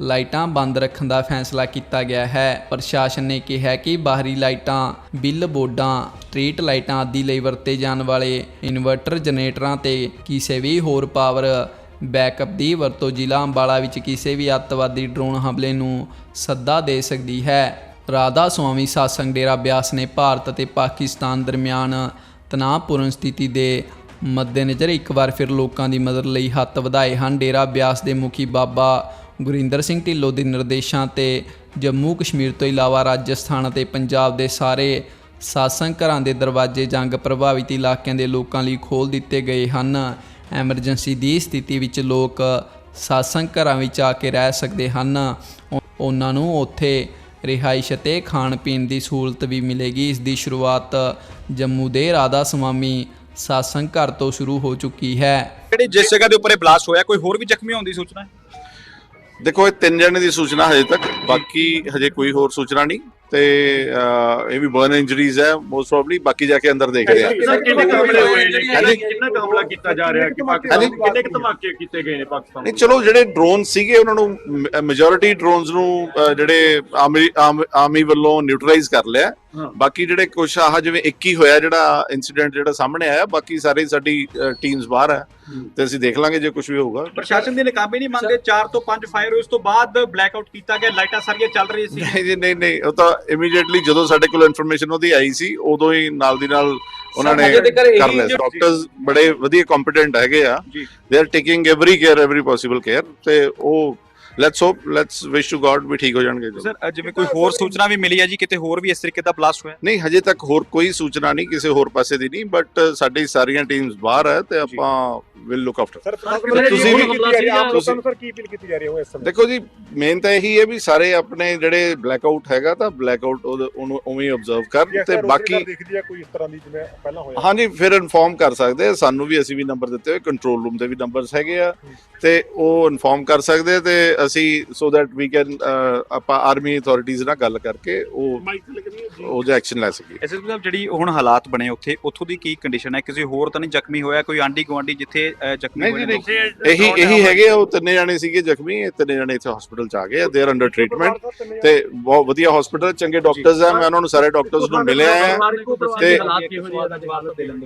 ਲਾਈਟਾਂ ਬੰਦ ਰੱਖਣ ਦਾ ਫੈਸਲਾ ਕੀਤਾ ਗਿਆ ਹੈ। ਪ੍ਰਸ਼ਾਸਨ ਨੇ ਕਿਹਾ ਕਿ ਬਾਹਰੀ ਲਾਈਟਾਂ ਬਿੱਲ ਬੋਰਡਾਂ ਸਟਰੀਟ ਲਾਈਟਾਂ ਆਦਿ ਲਈ ਵਰਤੇ ਜਾਣ ਵਾਲੇ ਇਨਵਰਟਰ ਜਨਰੇਟਰਾਂ ਤੇ ਕਿਸੇ ਵੀ ਹੋਰ ਪਾਵਰ ਬੈਕਅਪ ਦੀ ਵਰਤੋਂ ਜ਼ਿਲ੍ਹਾ ਅੰਬਾਲਾ ਵਿੱਚ ਕਿਸੇ ਵੀ ਅੱਤਵਾਦੀ ਡਰੋਨ ਹਮਲੇ ਨੂੰ ਸੱਦਾ ਦੇ ਸਕਦੀ ਹੈ। ਰਾਧਾ ਸੁਆਮੀ ਸਾਸੰਗ ਡੇਰਾ ਬਿਆਸ ਨੇ ਭਾਰਤ ਅਤੇ ਪਾਕਿਸਤਾਨ ਦਰਮਿਆਨ ਤਣਾਅਪੂਰਨ ਸਥਿਤੀ ਦੇ ਮੱਦੇਨਜ਼ਰ ਇੱਕ ਵਾਰ ਫਿਰ ਲੋਕਾਂ ਦੀ ਮਦਦ ਲਈ ਹੱਥ ਵਧਾਏ ਹਨ। ਡੇਰਾ ਬਿਆਸ ਦੇ ਮੁਖੀ ਬਾਬਾ ਗੁਰਿੰਦਰ ਸਿੰਘ ਢਿੱਲੋਂ ਦੇ ਨਿਰਦੇਸ਼ਾਂ ਤੇ ਜੰਮੂ ਕਸ਼ਮੀਰ ਤੋਂ ਇਲਾਵਾ ਰਾਜਸਥਾਨ ਅਤੇ ਪੰਜਾਬ ਦੇ ਸਾਰੇ ਸਾਸੰਗ ਘਰਾਂ ਦੇ ਦਰਵਾਜ਼ੇ ਜੰਗ ਪ੍ਰਭਾਵਿਤ ਇਲਾਕਿਆਂ ਦੇ ਲੋਕਾਂ ਲਈ ਖੋਲ੍ਹ ਦਿੱਤੇ ਗਏ ਹਨ। ਐਮਰਜੈਂਸੀ ਦੀ ਸਥਿਤੀ ਵਿੱਚ ਲੋਕ ਸਾਸੰਗ ਘਰਾਂ ਵਿੱਚ ਆ ਕੇ ਰਹਿ ਸਕਦੇ ਹਨ। ਉਹਨਾਂ ਨੂੰ ਉੱਥੇ ਰਿਹਾਇਸ਼ ਅਤੇ ਖਾਣ ਪੀਣ ਦੀ ਸਹੂਲਤ ਵੀ ਮਿਲੇਗੀ। ਇਸ ਦੀ ਸ਼ੁਰੂਆਤ ਜੰਮੂ ਦੇ ਰਾਧਾ ਸਵਾਮੀ ਸਾਸੰਗ ਘਰ ਤੋਂ ਸ਼ੁਰੂ ਹੋ ਚੁੱਕੀ ਹੈ। ਜਿਹੜੀ ਜਿਸ ਜਗ੍ਹਾ ਦੇ ਉੱਪਰ ਇਹ ਬਲਾਸਟ ਹੋਇਆ, ਕੋਈ ਹੋਰ ਵੀ ਜ਼ਖਮੀ ਹੋਣ ਦੀ ਸੂਚਨਾ ਹੈ? ਦੇਖੋ ਇਹ ਤਿੰਨ ਜਣੇ ਦੀ ਸੂਚਨਾ ਹਜੇ ਤੱਕ ਬਾਕੀ ਹਜੇ ਕੋਈ ਹੋਰ ਸੂਚਨਾ ਨਹੀਂ ਤੇ ਇਹ ਵੀ ਬਰਨ ਇੰਜਰੀਜ਼ ਹੈ ਮੋਸਟ ਪ੍ਰੋਬਬਲੀ ਬਾਕੀ ਜਾ ਕੇ ਅੰਦਰ ਦੇਖਦੇ ਆ ਸਰ ਕਿੰਨੇ ਕਾਮਲੇ ਹੋਏ ਨੇ ਹਾਂਜੀ। ਕਿੰਨਾ ਕਾਮਲਾ ਕੀਤਾ ਜਾ ਰਿਹਾ ਕਿ ਪਾਕਿਸਤਾਨ ਹਾਂਜੀ। ਕਿੰਨੇ ਕੁ ਧਮਾਕੇ ਕੀਤੇ ਗਏ ਨੇ ਪਾਕਿਸਤਾਨ ਨਹੀਂ ਚਲੋ ਜਿਹੜੇ ਡਰੋਨ ਸੀਗੇ ਉਹਨਾਂ ਨੂੰ ਮੈਜੋਰਿਟੀ ਡਰੋਨਸ ਨੂੰ ਜਿਹੜੇ ਆਰਮੀ ਵੱਲੋਂ ਨਿਊਟਰਲਾਈਜ਼ ਕਰ ਲਿਆ। ਬਾਕੀ ਜਿਹੜੇ ਕੁਛ ਆਹ ਜਿਵੇਂ ਇੱਕ ਹੀ ਹੋਇਆ ਜਿਹੜਾ ਇਨਸੀਡੈਂਟ ਜਿਹੜਾ ਸਾਹਮਣੇ ਆਇਆ ਬਾਕੀ ਸਾਰੇ ਸਾਡੀ ਟੀਮਸ ਬਾਹਰ ਹੈ। ਤੇ ਅਸੀਂ ਦੇਖ ਲਾਂਗੇ ਜੇ ਕੁਝ ਵੀ ਹੋਊਗਾ। ਪ੍ਰਸ਼ਾਸਨ ਦੀ ਨਕਾਮੀ ਨਹੀਂ ਮੰਨਦੇ 4 ਤੋਂ 5 ਫਾਇਰ ਉਸ ਤੋਂ ਬਾਅਦ ਬਲੈਕਆਊਟ ਕੀਤਾ ਗਿਆ ਲਾਈਟਾਂ ਸਾਰੀਆਂ ਚੱਲ ਰਹੀਆਂ ਸੀ। ਨਹੀਂ ਜੀ ਨਹੀਂ ਨਹੀਂ ਉਹ ਤਾਂ ਇਮੀਡੀਏਟਲੀ ਜਦੋਂ ਸਾਡੇ ਕੋਲ ਇਨਫੋਰਮੇਸ਼ਨ ਉਹਦੀ ਆਈ ਸੀ ਉਦੋਂ ਹੀ ਨਾਲ ਦੀ ਨਾਲ ਉਹਨਾਂ ਨੇ ਕਰ ਲਿਆ। ਡਾਕਟਰਸ ਬੜੇ ਵਧੀਆ ਕੰਪੀਟੈਂਟ ਹੈਗੇ ਆ। ਜੀ। They are taking every care every possible care ਤੇ ਉਹ let's hope let's wish to God ਵੀ ਠੀਕ ਹੋ ਜਾਣਗੇ। ਸਰ ਜਿਵੇਂ ਕੋਈ ਹੋਰ ਸੂਚਨਾ ਵੀ ਮਿਲੀ ਹੈ ਜੀ ਕਿਤੇ ਹੋਰ ਵੀ ਇਸ ਤਰੀਕੇ ਦਾ ਬਲਾਸਟ ਹੋਇਆ? ਨਹੀਂ ਹਜੇ ਤੱਕ ਹੋਰ ਕੋਈ ਸੂਚਨਾ ਨਹੀਂ ਕਿਸੇ ਹੋਰ ਪਾਸੇ ਦੀ ਨਹੀਂ ਬਟ ਸਾਡੀ ਸਾਰੀਆਂ ਟੀਮਸ ਬਾਹਰ ਹੈ ਤੇ ਆਪਾਂ ਵਿਲ ਲੁੱਕ ਆਫਟਰ ਸਰ ਤੁਸੀਂ ਵੀ- ਆਪ ਲੋਕਾਂ ਤੁਸੀਂ- ਨੂੰ ਸਰ ਕੀ ਅਪੀਲ ਕੀਤੀ ਜਾ ਰਹੀ ਹੈ ਇਸ ਸਮੇਂ? ਦੇਖੋ ਜੀ ਮੇਨ ਤਾਂ ਇਹੀ ਹੈ ਵੀ ਸਾਰੇ ਆਪਣੇ ਜਿਹੜੇ ਬਲੈਕਆਊਟ ਹੈਗਾ ਤਾਂ ਬਲੈਕਆਊਟ ਉਹਨੂੰ ਉਵੇਂ ਆਬਜ਼ਰਵ ਜੇ ਕਰਨ ਤੇ ਬਾਕੀ ਦਿਖਦੀ ਹੈ ਕੋਈ ਇਸ ਤਰ੍ਹਾਂ ਦੀ ਜਿਵੇਂ ਪਹਿਲਾਂ ਹੋਇਆ। ਹਾਂਜੀ ਫਿਰ ਇਨਫੋਰਮ ਕਰ ਸਕਦੇ ਆ ਸਾਨੂੰ ਵੀ ਅਸੀਂ ਵੀ ਨੰਬਰ ਦਿੱਤੇ ਹੋਏ ਕੰਟਰੋਲ ਰੂਮ ਤੇ ਵੀ ਨੰਬਰਸ ਹੈਗੇ ਆ। ਤੇ ਉਹ ਇਨਫੋਰਮ ਕਰ ਸਕਦੇ ਤੇ ਅਸੀਂ ਸੋ ਦੈਟ ਵੀ ਕੈਨ ਆਪਾਂ ਆਰਮੀ ਅਥਾਰਟੀਜ਼ ਨਾਲ ਗੱਲ ਕਰਕੇ ਉਹ ਉਹ ਜਿਹਾ ਐਕਸ਼ਨ ਲੈ ਸਕੀਏ। ਐਸਐਸਪੀ ਸਾਹਿਬ ਜਿਹੜੀ ਹੁਣ ਹਾਲਾਤ ਬਣੇ ਉੱਥੇ ਉੱਥੋਂ ਦੀ ਕੀ ਕੰਡੀਸ਼ਨ ਹੈ? ਕਿਸੇ ਹੋਰ ਤਾਂ ਨਹੀਂ ਜ਼ਖਮੀ ਹੋਇਆ? ਕੋਈ ਆਂਡੀ ਗਵਾਂਡੀ ਜਿੱਥੇ ਜ਼ਖਮੀ ਹੋਏ ਨੇ ਨਹੀਂ ਇਹੀ ਇਹੀ ਹੈਗੇ ਉਹ ਤਿੰਨੇ ਜਾਣੇ ਸੀਗੇ ਜ਼ਖਮੀ ਇਹ ਤਿੰਨੇ ਜਾਣੇ ਇੱਥੇ ਹਸਪੀਟਲ ਚ ਆ ਗਏ ਆ ਦੇ ਆਰ ਅੰਡਰ ਟ੍ਰੀਟਮੈਂਟ ਤੇ ਬਹੁਤ ਵਧੀਆ ਹਸਪੀਟਲ ਚੰਗੇ ਡਾਕਟਰਸ ਆ ਮੈਂ ਉਹਨਾਂ ਨੂੰ ਸਾਰੇ ਡਾਕਟਰਸ ਨੂੰ ਮਿਲਿਆ ਆ ਤੇ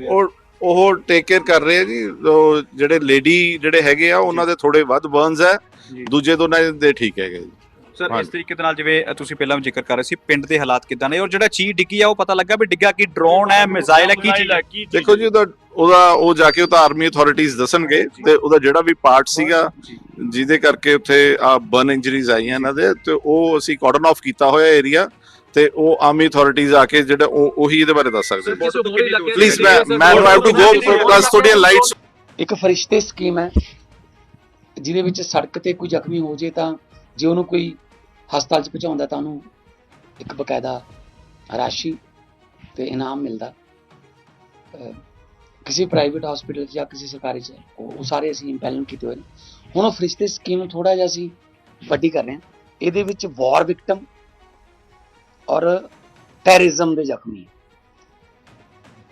ਉਹ ਉਹ ਟੇਕ ਕੇਅਰ ਕਰ ਰਹੇ ਆ ਜੀ। ਉਹ ਜਿਹੜੇ ਲੇਡੀ ਜਿਹੜੇ ਹੈਗੇ ਆ ਉਹਨਾਂ ਦੇ ਥੋੜੇ ਵੱਧ ਬਰਨਸ ਹੈ ਜੀ। ਦੂਜੇ ਦੋਨਾਂ ਦੇ ਠੀਕ ਹੈਗੇ ਜੀ। ਸਰ ਇਸ ਹਾਂਜੀ। ਤਰੀਕੇ ਦੇ ਨਾਲ ਜਿਵੇਂ ਅ, ਤੁਸੀਂ ਪਹਿਲਾਂ ਵੀ ਜ਼ਿਕਰ ਕਰ ਰਹੇ ਸੀ ਪਿੰਡ ਦੇ ਹਾਲਾਤ ਕਿਦਾਂ ਨੇ? ਔਰ ਜਿਹੜਾ ਚੀਜ਼ ਡਿੱਗੀ ਆ ਉਹ ਪਤਾ ਲੱਗਾ ਵੀ ਡਿੱਗਾ ਕੀ ਡਰੋਨ ਹੈ ਮਿਜ਼ਾਈਲ ਹੈ ਕੀ ਚੀਜ਼ ਹੈ? ਦੇਖੋ ਜੀ ਉਹਦਾ ਉਹਦਾ ਉਹ ਜਾ ਕੇ ਉਹ ਤਾਂ ਆਰਮੀ ਅਥਾਰਟੀਜ਼ ਦੱਸਣਗੇ ਤੇ ਉਹਦਾ ਜਿਹੜਾ ਵੀ ਪਾਰਟ ਸੀਗਾ ਜਿਹਦੇ ਕਰਕੇ ਉੱਥੇ ਆ ਬਰਨ ਇੰਜਰੀਜ਼ ਆਈਆਂ ਇਹਨਾਂ ਦੇ ਤੇ ਉਹ ਅਸੀਂ ਕਾਰਡਨ ਆਫ ਕੀਤਾ ਹੋਇਆ ਏਰੀਆ ਤੇ ਉਹ ਆਰਮੀ ਅਥਾਰਟੀਜ਼ ਆ ਕੇ ਜਿਹੜਾ ਉਹ ਉਹੀ ਇਹਦੇ ਬਾਰੇ ਦੱਸ ਸਕਦੇ ਪਲੀਜ਼ ਮੈਂ ਮੈਂ ਹੈਵ ਟੂ ਗੋ ਬਿਕਾਜ਼ ਤੁਹਾਡੀਆਂ ਲਾਈਟਸ ਇੱਕ ਫਰਿਸ਼ਤੇ ਸਕੀਮ ਹੈ ਜਿਹਦੇ ਵਿੱਚ ਸੜਕ ਤੇ ਕੋਈ ਜ਼ਖਮੀ ਹੋ ਜੇ ਤਾਂ ਜੇ ਉਹਨੂੰ ਕੋਈ ਹਸਪਤਾਲ 'ਚ ਪਹੁੰਚਾਉਂਦਾ ਤਾਂ ਉਹਨੂੰ ਇੱਕ ਬਕਾਇਦਾ ਰਾਸ਼ੀ ਤੇ ਇਨਾਮ ਮਿਲਦਾ। ਅਹ ਕਿਸੇ ਪ੍ਰਾਈਵੇਟ ਹਸਪੀਟਲ 'ਚ ਜਾਂ ਕਿਸੇ ਸਰਕਾਰੀ 'ਚ ਉਹ ਉਹ ਸਾਰੇ ਅਸੀਂ ਇੰਪੈਲਨ ਕੀਤੇ ਹੋਏ ਨੇ। ਹੁਣ ਉਹ ਫਰਿਸ਼ਤੇ ਸਕੀਮ ਨੂੰ ਥੋੜਾ ਜਿਹਾ ਅਸੀਂ ਵੱਡੀ ਕਰ ਰਹੇ ਹਾਂ। ਇਹਦੇ ਵਿੱਚ ਵਾਰ ਵਿਕਟਮ ਔਰ ਟੈਰਰਿਜ਼ਮ ਦੇ ਜ਼ਖਮੀ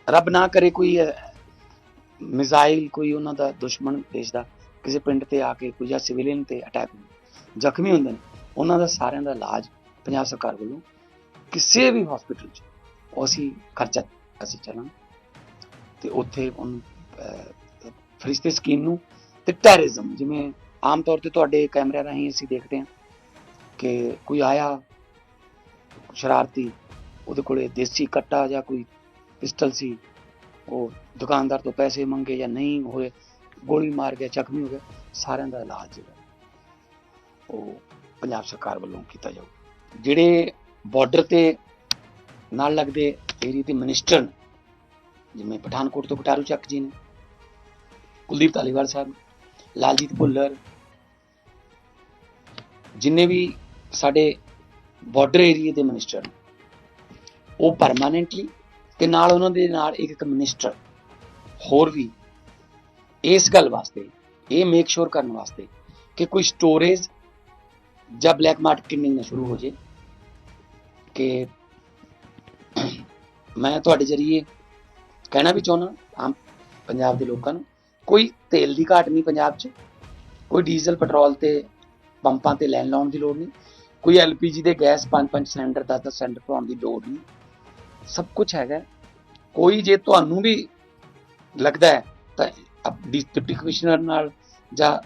ਰੱਬ ਨਾ ਕਰੇ ਕੋਈ ਮਿਜ਼ਾਈਲ ਕੋਈ ਉਹਨਾਂ ਦਾ ਦੁਸ਼ਮਣ ਦੇਸ਼ ਦਾ ਕਿਸੇ ਪਿੰਡ ਤੇ ਆ ਕੇ ਕੋਈ ਜਾਂ ਸਿਵਿਲੀਅਨ ਤੇ ਅਟੈਕ ਜ਼ਖਮੀ ਹੁੰਦੇ ਨੇ। ਉਹਨਾਂ ਦਾ ਸਾਰਿਆਂ ਦਾ ਇਲਾਜ ਪੰਜਾਬ ਸਰਕਾਰ ਵੱਲੋਂ ਕਿਸੇ ਵੀ ਹਸਪੀਟਲ 'ਚ। ਅਸੀਂ ਖਰਚਾ ਅਸੀਂ ਚੱਲਾਂ ਤੇ ਉੱਥੇ ਉਹਨੂੰ ਅਹ, ਫਰਿਸ਼ਤੇ ਸਕੀਮ ਨੂੰ ਤੇ ਟੈਰਰਿਜ਼ਮ ਜਿਵੇਂ ਆਮ ਤੌਰ ਤੇ ਤੁਹਾਡੇ ਕੈਮਰਿਆਂ ਰਾਹੀਂ ਅਸੀਂ ਦੇਖਦੇ ਹਾਂ ਕਿ ਕੋਈ ਆਇਆ ਸ਼ਰਾਰਤੀ, ਉਹਦੇ ਕੋਲੇ ਦੇਸੀ ਕੱਟਾ ਜਾਂ ਕੋਈ ਪਿਸਟਲ ਸੀ, ਉਹ ਦੁਕਾਨਦਾਰ ਤੋਂ ਪੈਸੇ ਮੰਗੇ ਜਾਂ ਨਹੀਂ ਹੋਏ, ਗੋਲੀ ਮਾਰ ਗਿਆ, ਜ਼ਖਮੀ ਹੋ ਗਿਆ, ਸਾਰਿਆਂ ਦਾ ਇਲਾਜ ਜਿਹੜਾ, ਉਹ ਪੰਜਾਬ ਸਰਕਾਰ ਵੱਲੋਂ ਕੀਤਾ ਜਾਊ। ਜਿਹੜੇ ਬਾਰਡਰ ਤੇ ਨਾਲ ਲੱਗਦੇ ਏਰੀਆ ਦੇ ਮਿਨਿਸਟਰ ਜਿਵੇਂ ਪਠਾਨਕੋਟ ਤੋਂ ਕਟਾਰੂ ਚੱਕ ਜੀ ਨੇ, ਕੁਲਦੀਪ ਧਾਲੀਵਾਲ ਸਾਹਿਬ, ਲਾਲਜੀਤ ਭੁੱਲਰ, ਜਿੰਨੇ ਵੀ ਸਾਡੇ ਬਾਰਡਰ ਏਰੀਆ ਦੇ ਮਿਨਿਸਟਰ ਨੇ। ਉਹ ਪਰਮਾਨੈਂਟਲੀ ਤੇ ਨਾਲ ਉਹਨਾਂ ਦੇ ਨਾਲ ਇੱਕ ਇੱਕ ਮਿਨਿਸਟਰ ਹੋਰ ਵੀ ਇਸ ਗੱਲ ਵਾਸਤੇ, ਇਹ ਮੇਕ ਸ਼ੋਰ ਕਰਨ ਵਾਸਤੇ ਕਿ ਕੋਈ ਸਟੋਰੇਜ ਜਾਂ ਬਲੈਕ ਮਾਰਕੀਟਿੰਗ ਨਾ ਸ਼ੁਰੂ ਹੋ ਜੇ। ਕਿ ਮੈਂ ਤੁਹਾਡੇ ਜਰੀਏ ਕਹਿਣਾ ਵੀ ਚਾਹੁੰਦਾ, ਆਮ ਪੰਜਾਬ ਦੇ ਲੋਕਾਂ ਨੂੰ, ਕੋਈ ਤੇਲ ਦੀ ਘਾਟ ਨਹੀਂ ਪੰਜਾਬ 'ਚ। ਕੋਈ ਡੀਜ਼ਲ ਪੈਟਰੋਲ ਤੇ ਪੰਪਾਂ ਤੇ ਲੈਣ ਲਾਉਣ ਦੀ ਲੋੜ ਨਹੀਂ। ਕੋਈ ਐਲਪੀਜੀ ਦੇ ਗੈਸ 5-5 ਸਿਲੰਡਰ 10-10 ਸਿਲੰਡਰ ਭਰਾਉਣ ਦੀ ਲੋੜ ਨਹੀਂ। ਸਭ ਕੁਝ ਹੈਗਾ ਕੋਈ ਜੇ ਤੁਹਾਨੂੰ ਵੀ ਲੱਗਦਾ ਹੈ, ਤਾਂ ਅਪ- ਡਿਪਟੀ ਕਮਿਸ਼ਨਰ ਨਾਲ ਜਾਂ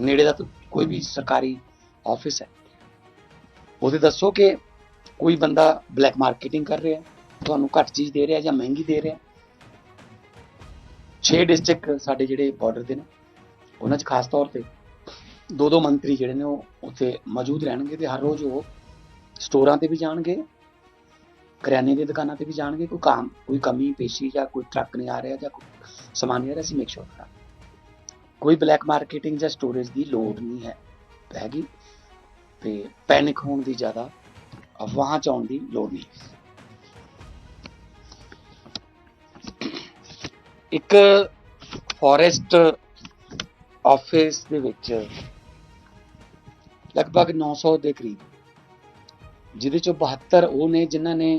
ਨੇੜੇ ਦਾ ਕੋਈ ਵੀ ਸਰਕਾਰੀ ਆਫਿਸ ਹੈ। ਉਹਦੇ ਦੱਸੋ ਕਿ ਕੋਈ ਬੰਦਾ ਬਲੈਕ ਮਾਰਕੀਟਿੰਗ ਕਰ ਰਿਹਾ ਤੁਹਾਨੂੰ ਘੱਟ ਚੀਜ਼ ਦੇ ਰਿਹਾ ਜਾਂ ਮਹਿੰਗੀ ਦੇ ਰਿਹਾ 6 ਡਿਸਟ੍ਰਿਕਟ ਸਾਡੇ ਜਿਹੜੇ ਬਾਰਡਰ ਦੇ ਨੇ, ਉਹਨਾਂ 'ਚ ਖਾਸ ਤੌਰ ਤੇ ਦੋ ਦੋ ਮੰਤਰੀ ਜਿਹੜੇ ਨੇ ਉਹ ਉੱਥੇ ਮੌਜੂਦ ਰਹਿਣਗੇ ਤੇ ਹਰ ਰੋਜ਼ ਉਹ ਸਟੋਰਾਂ ਤੇ ਵੀ ਜਾਣਗੇ, ਕਰਿਆਨੇ ਦੀ ਦੁਕਾਨਾਂ ਤੇ ਵੀ ਜਾਣਗੇ, ਕੋਈ ਕੰਮ, ਕੋਈ ਕਮੀ, ਪੇਸ਼ੀ ਜਾਂ ਕੋਈ ਟਰੱਕ ਨਹੀਂ ਆ ਰਿਹਾ ਜਾਂ ਕੋਈ ਸਮਾਨ ਨਹੀਂ ਆ ਰਿਹਾ, ਅਸੀਂ ਮੇਕ ਸ਼ੋਰ ਕਰਾਂਗੇ। ਕੋਈ ਬਲੈਕ ਮਾਰਕੀਟਿੰਗ ਜਾਂ ਸਟੋਰੇਜ ਦੀ ਲੋੜ ਨਹੀਂ ਹੈ, ਹੈਗੀ। ਤੇ ਪੈਨਿਕ ਹੋਣ ਦੀ ਜ਼ਿਆਦਾ ਅਫਵਾਹਾਂ ਚ ਆਉਣ ਦੀ ਲੋੜ ਨਹੀਂ। ਇੱਕ ਫੋਰੈਸਟ ਆਫਿਸ ਦੇ ਵਿੱਚ ਲਗਭਗ 900 ਦੇ ਕਰੀਬ। ਜਿਹਦੇ ਚੋਂ 72 ਉਹ ਨੇ ਜਿਨ੍ਹਾਂ ਨੇ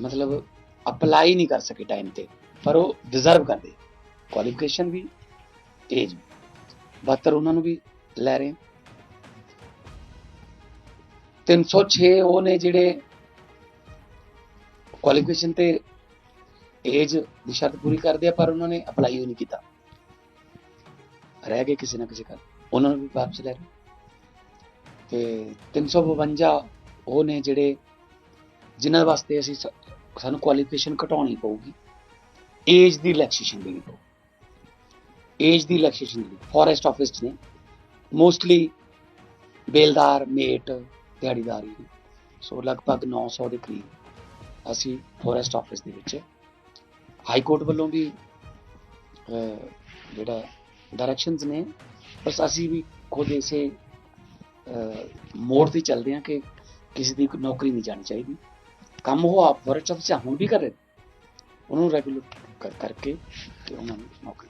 ਮਤਲਬ ਅਪਲਾਈ ਨਹੀਂ ਕਰ ਸਕੇ ਟਾਈਮ ਤੇ ਪਰ ਉਹ ਡਿਜ਼ਰਵ ਕਰਦੇ। ਕੁਆਲੀਫਿਕੇਸ਼ਨ ਵੀ ਏਜ ਵੀ। 72 ਉਹਨਾਂ ਨੂੰ ਵੀ ਲੈ ਰਹੇ 306 ਉਹ ਨੇ ਜਿਹੜੇ ਕੁਆਲੀਫਿਕੇਸ਼ਨ ਤੇ ਏਜ ਦੀ ਸ਼ਰਤ ਪੂਰੀ ਕਰਦੇ ਆ ਪਰ ਉਹਨਾਂ ਨੇ ਅਪਲਾਈ ਹੀ ਨਹੀਂ ਕੀਤਾ। ਰਹਿ ਗਏ ਕਿਸੇ ਨਾ ਕਿਸੇ ਕਰ ਉਹਨਾਂ ਨੂੰ ਵੀ ਵਾਪਸ ਲੈ ਰਹੇ ਤੇ 352 ਉਹ ਨੇ ਜਿਹੜੇ ਜਿਨ੍ਹਾਂ ਵਾਸਤੇ ਅਸੀਂ ਸ- ਸਾਨੂੰ ਕੁਆਲੀਫਿਕੇਸ਼ਨ ਘਟਾਉਣੀ ਪਊਗੀ ਏਜ ਦੀ ਰਿਲੈਕਸੇਸ਼ਨ ਦੇਣੀ ਪਊ। ਏਜ ਦੀ ਰਿਲੈਕਸੇਸ਼ਨ ਦੇਣੀ ਫੋਰੈਸਟ ਆਫਿਸ 'ਚ ਨੇ। ਮੋਸਟਲੀ ਬੇਲਦਾਰ, ਮੇਟ, ਦਿਹਾੜੀਦਾਰ। ਹੀ ਨੇ ਸੋ ਲਗਭਗ 900 ਦੇ ਕਰੀਬ ਅਸੀਂ ਫੋਰੈਸਟ ਆਫਿਸ ਦੇ ਵਿੱਚ ਹਾਈ ਕੋਰਟ ਵੱਲੋਂ ਵੀ ਜਿਹੜਾ ਡਾਇਰੈਕਸ਼ਨਸ ਨੇ ਬਸ ਅਸੀਂ ਵੀ ਖੁਦ ਇਸੇ ਮੋੜ ਤੇ ਚੱਲਦੇ ਹਾਂ ਕਿ ਕਿਸੇ ਦੀ ਨੌਕਰੀ ਨਹੀਂ ਜਾਣੀ ਚਾਹੀਦੀ ਕੰਮ ਉਹ ਆਪ ਵਰਕਸ਼ਾਪ ਆਫਿਸ 'ਚ ਹੁਣ ਵੀ ਕਰ ਰਹੇ ਨੇ। ਉਹਨੂੰ ਰੈਗੂਲਰ ਕਰਕੇ ਤੇ ਉਹਨਾਂ ਨੂੰ ਨੌਕਰੀ